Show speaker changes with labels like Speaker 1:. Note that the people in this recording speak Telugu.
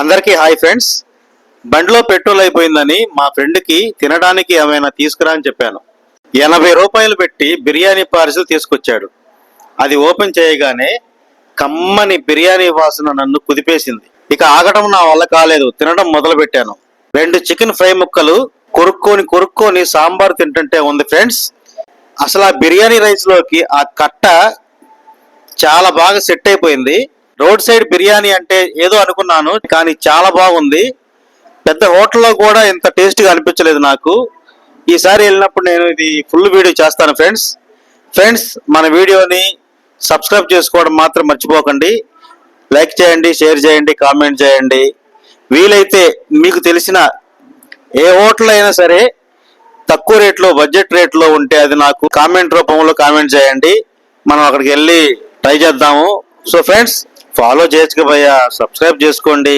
Speaker 1: అందరికీ హాయ్ ఫ్రెండ్స్. బండిలో పెట్రోల్ అయిపోయిందని మా ఫ్రెండ్కి తినడానికి ఏమైనా తీసుకురా అని చెప్పాను. ఎనభై రూపాయలు పెట్టి బిర్యానీ పార్సిల్ తీసుకొచ్చాడు. అది ఓపెన్ చేయగానే కమ్మని బిర్యానీ వాసన నన్ను కుదిపేసింది. ఇక ఆగటం నా వల్ల కాలేదు. తినడం మొదలు పెట్టాను రెండు చికెన్ ఫ్రై ముక్కలు కొరుక్కొని కొరుక్కొని సాంబార్ తింటుంటే ఉంది ఫ్రెండ్స్. అసలు ఆ బిర్యానీ రైస్లోకి ఆ కట్ట చాలా బాగా సెట్ అయిపోయింది. రోడ్ సైడ్ బిర్యానీ అంటే ఏదో అనుకున్నాను కానీ చాలా బాగుంది. పెద్ద హోటల్లో కూడా ఇంత టేస్ట్గా అనిపించలేదు నాకు. ఈసారి వెళ్ళినప్పుడు నేను ఇది ఫుల్ వీడియో చేస్తాను ఫ్రెండ్స్. ఫ్రెండ్స్ మన వీడియోని సబ్స్క్రైబ్ చేసుకోవడం మాత్రం మర్చిపోకండి. లైక్ చేయండి షేర్ చేయండి కామెంట్ చేయండి. వీలైతే మీకు తెలిసిన ఏ హోటల్ అయినా సరే తక్కువ రేట్లో బడ్జెట్ రేట్లో ఉంటే అది నాకు కామెంట్ రూపంలో కామెంట్ చేయండి. మనం అక్కడికి వెళ్ళి ట్రై చేద్దాము. సో ఫ్రెండ్స్ ఫాలో చేయొచ్చు భయ్యా. సబ్స్క్రైబ్ చేసుకోండి.